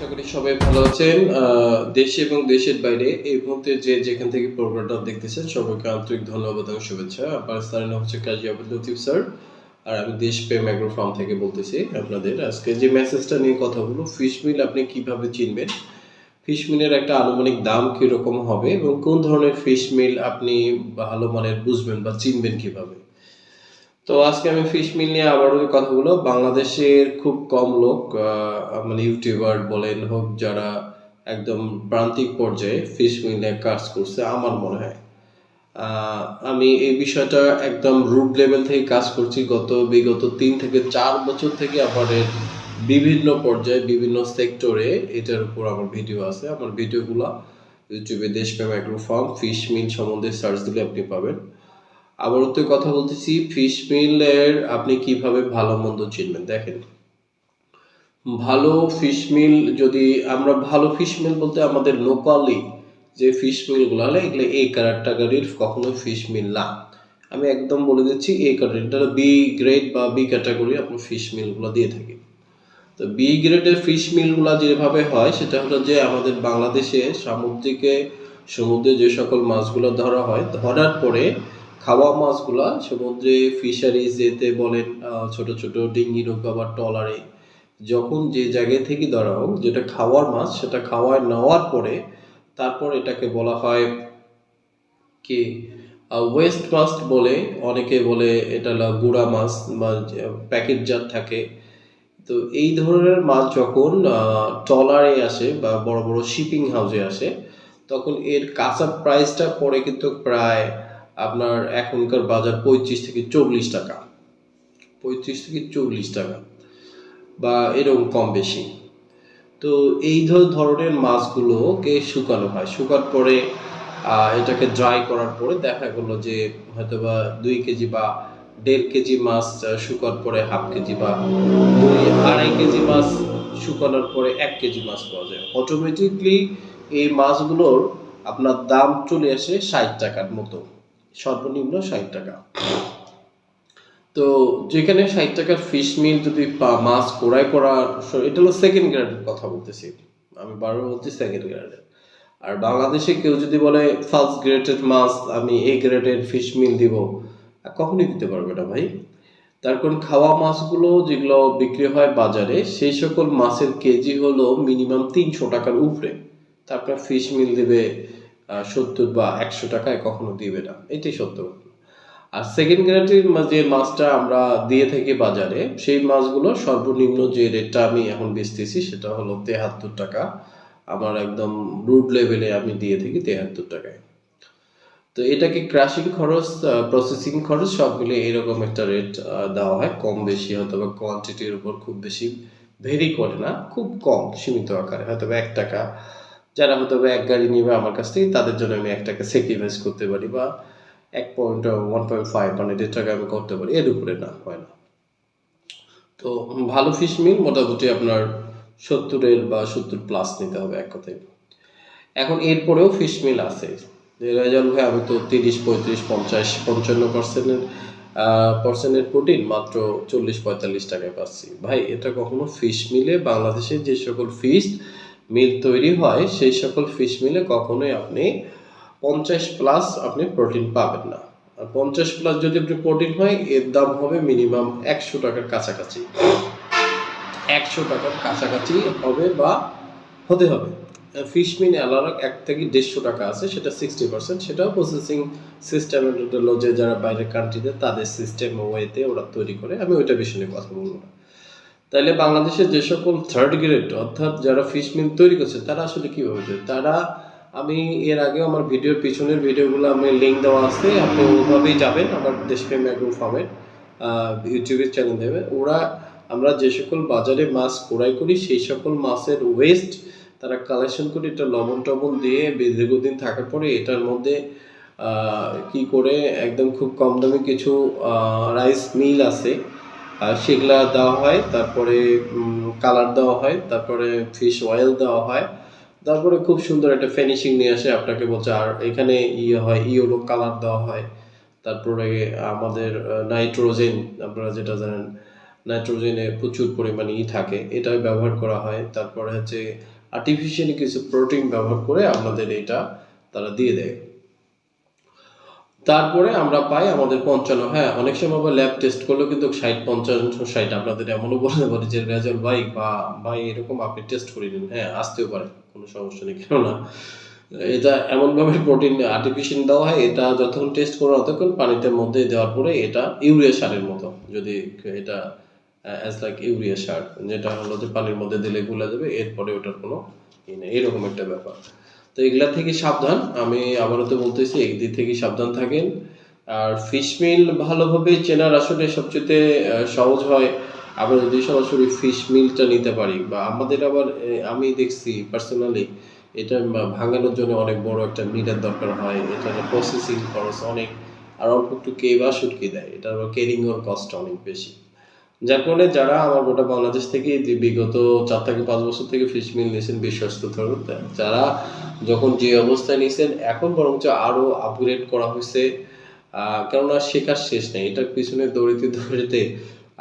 আশা করি সবাই ভালো আছেন। দেশে এবং দেশের বাইরে এই মুহূর্তে যে যেখান থেকে প্রোগ্রামটা দেখতেছেন, সবাইকে আন্তরিক ধন্যবাদ এবং শুভেচ্ছা। স্যারের নাম হচ্ছে কাজী আবুল লতিফ স্যার। আর আমি দেশপ্রেম অ্যাগ্রো ফার্ম থেকে বলতেছি আপনাদের। আজকে যে মেসেজটা নিয়ে কথা বলব ফিশ মিল আপনি কীভাবে চিনবেন? ফিশ মিলের একটা আনুমানিক দাম কীরকম হবে এবং কোন ধরনের ফিশ মিল আপনি ভালো মানের বুঝবেন বা চিনবেন কীভাবে? তো আজকে আমি ফিশ মিল নিয়ে আবারও কথা বলব বাংলাদেশের খুব কম লোক মানে ইউটিউবার বলেন হোক, যারা একদম প্রান্তিক পর্যায়ে ফিশ মিল নিয়ে কাজ করছে, আমার মনে হয়। আমি এই বিষয়টা একদম রুট লেভেল থেকে কাজ করছি। গত, বিগত তিন থেকে চার বছর থেকে আমার বিভিন্ন পর্যায়ে, বিভিন্ন সেক্টরে এটার উপর আমার ভিডিও আছে। আমার ভিডিওগুলো ইউটিউবে দেশপ্রেম অ্যাগ্রো ফিশ মিল সম্বন্ধে সার্চ দিলে আপনি পাবেন। আবারও তো কথা বলতেছি ফিশ মিলের আপনি কীভাবে ভালো মন্দ চিনবেন? দেখেন, ভালো ফিশ মিল যদি আমরা ভালো ফিশ মিল বলতে আমাদের লোকালি যে ফিশ মিলগুলো হলে এগুলো এ ক্যাটাগরির কখনো ফিশ মিল না। আমি একদম বলে দিচ্ছি এ ক্যাটাগরি এটা বি গ্রেড বা বি ক্যাটাগরি আপনার ফিশ মিলগুলো দিয়ে থাকি। তো বি গ্রেডের ফিশ মিলগুলো যেভাবে হয়, সেটা হলো যে আমাদের বাংলাদেশে সামুদ্রিকে সমুদ্রে যে সকল মাছগুলো ধরা হয়, ধরার পরে খাওয়া মাছগুলা, সমুদ্রে ফিশারিজ যেতে বলেন ছোট ছোট ডিঙ্গি নৌকা বা ট্রলারে, যখন যে জায়গা থেকে ধরা হোক, যেটা খাওয়ার মাছ, সেটা খাওয়ায় নেওয়ার পরে তারপর এটাকে বলা হয় কি ওয়েস্ট মাছ বলে, অনেকে বলে এটা গুড়া মাছ বা প্যাকেটজাত থাকে। তো এই ধরনের মাছ যখন ট্রলারে আসে বা বড় বড় শিপিং হাউসে আসে, তখন এর কাঁচা প্রাইসটা পড়ে কিন্তু প্রায় আপনার এখনকার বাজার পঁয়ত্রিশ থেকে চল্লিশ টাকা। পঁয়ত্রিশ থেকে চল্লিশ টাকা বা এরকম কম বেশি। তো এই ধরনের মাছগুলোকে শুকানো হয়। শুকার পরে এটাকে ড্রাই করার পরে দেখা গেলো যে হয়তোবা দুই কেজি বা দেড় কেজি মাছ শুকার পরে হাফ কেজি বা দুই আড়াই কেজি মাছ শুকানোর পরে এক কেজি মাছ পাওয়া যায়। অটোমেটিকলি এই মাছগুলোর আপনার দাম চলে আসে ষাট টাকার মতো। সর্বনিম্ন ষাট টাকা। তো যেখানে ষাট টাকার ফিশ মিল যদি মাছ কোড়াই করা এটা হলো সেকেন্ড গ্রেডের কথা বলতেছি। আমি বারবার বলছি সেকেন্ড গ্রেডের আর বাংলাদেশে কেউ যদি বলে ফার্স্ট গ্রেডের মাছ আমি এ গ্রেডের ফিশ মিল দিব কখনই দিতে পারবে না ভাই। তার কারণ খাওয়া মাছগুলো যেগুলো বিক্রি হয় বাজারে, সেই সকল মাছের কেজি হলো মিনিমাম তিনশো টাকার উপরে। তারপর ফিশ মিল দিবে সত্তর বা একশো টাকায় কখনো দিবে না। এটাই সত্য আর সেকেন্ড গ্রেডের যে মাছটা আমরা দিয়ে থাকি বাজারে, সেই মাছগুলো সর্বনিম্ন যে রেটটা আমি এখন বেচতেছি, সেটা হলো তেহাত্তর টাকা। আমার একদম রুট লেভেলে আমি দিয়ে থাকি তেহাত্তর টাকায়। তো এটাকে ক্রাশিং খরচ প্রসেসিং খরচ সব মিলে এরকম একটা রেট দেওয়া হয়। কম বেশি হয়তো বা কোয়ান্টিটির উপর খুব বেশি ভেরি করে না, খুব কম সীমিত আকারে। হয়তো বা এক টাকা যারা হয়তো এক গাড়ি নিবে আমার কাছ থেকে, তাদের জন্য আমি এক টাকা স্যাক্রিফাইস করতে পারি বা এক পয়েন্ট ওয়ান পয়েন্ট ফাইভ মানে দেড় টাকা আমি করতে পারি, এর উপরে না, হয় না। তো ভালো ফিশ মিল মোটামুটি আপনার সত্তরের বা সত্তর প্লাস নিতে হবে এক কথায়। এখন এরপরেও ফিশ মিল আছে। রেজাল ভাই, আমি তো তিরিশ, পঁয়ত্রিশ, পঞ্চাশ, পঞ্চান্ন পার্সেন্টের পার্সেন্টের প্রোটিন মাত্র চল্লিশ, পঁয়তাল্লিশ টাকায় পাচ্ছি। ভাই, এটা কখনো ফিশ মিলে বাংলাদেশে যে সকল ফিশ মিল তৈরি হয়, সেই সকল ফিশ মিলে কখনোই আপনি পঞ্চাশ প্লাস আপনি প্রোটিন পাবেন না। আর পঞ্চাশ প্লাস যদি আপনি প্রোটিন হয়, এর দাম হবে মিনিমাম একশো টাকার কাছাকাছি। একশো টাকার কাছাকাছি হবে বা হতে হবে। ফিশ মিন আলাদা এক থেকে দেড়শো টাকা আছে, সেটা সিক্সটি পার্সেন্ট সেটাও প্রসেসিং সিস্টেম যে যারা বাইরের কান্ট্রিতে তাদের সিস্টেম ওয়েতে ওরা তৈরি করে। আমি ওইটা বিষয় নিয়ে কথা বলব না। তাইলে বাংলাদেশে যে সকল থার্ড গ্রেড অর্থাৎ যারা ফিশ মিল তৈরি করছে, তারা আসলে কীভাবে তৈরি? তারা, আমি এর আগে আমার ভিডিওর পিছনের ভিডিওগুলো আমি লিঙ্ক দেওয়া আছে, আপনি ওভাবেই যাবেন আমার দেশপ্রেম অ্যাগ্রো ফার্মের ইউটিউবের চ্যানেল দেবে ওরা, আমরা যে সকল বাজারে মাছ ক্রয় করি, সেই সকল মাছের ওয়েস্ট তারা কালেকশন করে, এটা লবণ টবণ দিয়ে দীর্ঘদিন থাকার পরে এটার মধ্যে কি করে, একদম খুব কম দামে কিছু রাইস মিল আছে সেগুলা দেওয়া হয়, তারপরে কালার দেওয়া হয়, তারপরে ফিশ অয়েল দেওয়া হয়, তারপরে খুব সুন্দর একটা ফিনিশিং নিয়ে আসে আপনাকে বলছে, আর এখানে ইয়ে হয়, ইয়েলো কালার দেওয়া হয়, তারপরে আমাদের নাইট্রোজেন আপনারা যেটা জানেন নাইট্রোজেনে প্রচুর পরিমাণে ই থাকে এটা ব্যবহার করা হয়, তারপরে হচ্ছে আর্টিফিশিয়ালি কিছু প্রোটিন ব্যবহার করে আপনাদের এটা তারা দিয়ে দেয়। তারপরে আমরা পাই আমাদের পঞ্চান্ন। হ্যাঁ অনেক সময় আবার ল্যাব টেস্ট করলেও কিন্তু ষাট পঞ্চান্ন ষাট আপনাদের এমনও বলতে পারে যে রেজাল্ট ভাই বা ভাই এরকম আপনি টেস্ট করে নিন। হ্যাঁ আসতেও পারে, কোনো সমস্যা নেই কেননা এটা এমনভাবে প্রোটিন আর্টিফিশিয়াল দেওয়া হয়, এটা যতক্ষণ টেস্ট করো ততক্ষণ পানিতে মধ্যে দেওয়ার পরে এটা ইউরিয়া সারের মতো, যদি এটা অ্যাজ লাইক ইউরিয়া সার, যেটা হলো যে পানির মধ্যে দিলে গুলে যাবে এরপরে ওটার কোনো এরকম একটা ব্যাপার। তো এগুলা থেকে সাবধান। আমি আবারও তো বলতেছি, এই দিক থেকে সাবধান থাকেন। আর ফিশ মিল ভালোভাবে চেনার আসলে সবচেয়ে সহজ হয় আমরা যদি সরাসরি ফিশ মিলটা নিতে পারি। বা আমাদের আবার আমি দেখছি পার্সোনালি এটা ভাঙানোর জন্য অনেক বড় একটা মিলের দরকার হয়। এটা প্রসেসিং খরচ অনেক। আর অল্প একটু কে বা শুটকি দেয়। এটার কেরিং এর কষ্ট অনেক বেশি। যার কারণে যারা আমার গোটা বাংলাদেশ থেকে বিগত চার থেকে পাঁচ বছর থেকে ফিশ মিল নিয়েছেন বিশ্বস্ত ধরুন, যারা যখন যে অবস্থায় নিয়েছেন, এখন বরঞ্চ আরও আপগ্রেড করা হয়েছে। কেননা শেখার শেষ নেই। এটার পিছনে দৌড়িতে দৌড়িতে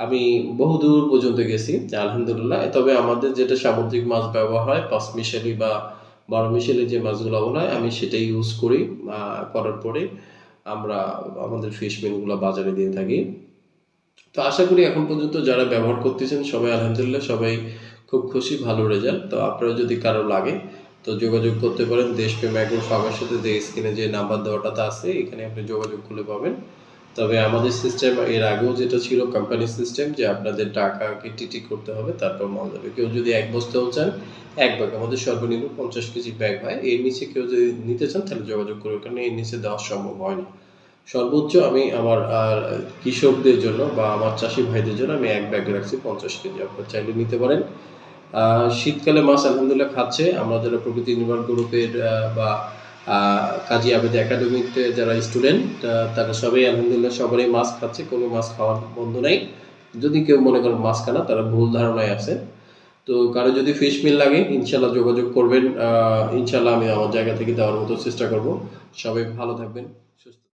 আমি বহু দূর পর্যন্ত গেছি, আলহামদুলিল্লাহ। তবে আমাদের যেটা সামুদ্রিক মাছ ব্যবহার হয় পাঁচ মিশালি বা বারো মিশালি যে মাছগুলো বলা হয় আমি সেটাই ইউজ করি। করার পরে আমরা আমাদের ফিশ মিলগুলো বাজারে দিয়ে থাকি। তো আশা করি এখন পর্যন্ত যারা ব্যবহার করতেছেন, সবাই আলহামদুলিল্লাহ সবাই খুব খুশি, ভালো রেজাল্ট তো আপনারা যদি কারও লাগে, তো যোগাযোগ করতে পারেন। দেশপ্রেম অ্যাগ্রো ফার্মের সাথে যে স্ক্রিনে যে নাম্বার দেওয়াটাতে আছে, এখানে আপনি যোগাযোগ করলে পাবেন। তবে আমাদের সিস্টেম এর আগেও যেটা ছিল কোম্পানি সিস্টেম যে আপনাদের টাকাকে টিটি করতে হবে, তারপর মাল যাবে। কেউ যদি এক বস্তাও চান, এক ব্যাগ। আমাদের সর্বনিম্ন পঞ্চাশ কেজি ব্যাগ হয়। এর নিচে কেউ যদি নিতে চান, তাহলে যোগাযোগ করবে কারণ এর নিচে দেওয়া সম্ভব হয় না। সর্বোচ্চ আমি আমার কৃষকদের জন্য বা আমার চাষি ভাইদের জন্য আমি এক ব্যাগ রাখছি পঞ্চাশ কেজি। আপনারা চাইলে নিতে পারেন। শীতকালে মাছ আলহামদুলিল্লাহ খাচ্ছে। আমরা যারা প্রকৃতি নির্মাণ গ্রুপের বা কাজী আবেদ একাডেমিতে যারা স্টুডেন্ট তারা সবাই আলহামদুলিল্লাহ সবারই মাছ খাচ্ছে। কোনো মাছ খাওয়ার বন্ধ নাই। যদি কেউ মনে করেন মাছ খানা তারা ভুল ধারণায় আছে। তো কারও যদি ফিশ মিল লাগে, ইনশাল্লাহ যোগাযোগ করবেন। ইনশাল্লাহ আমি আমার জায়গা থেকে দেওয়ার মতো চেষ্টা করব। সবাই ভালো থাকবেন, সুস্থ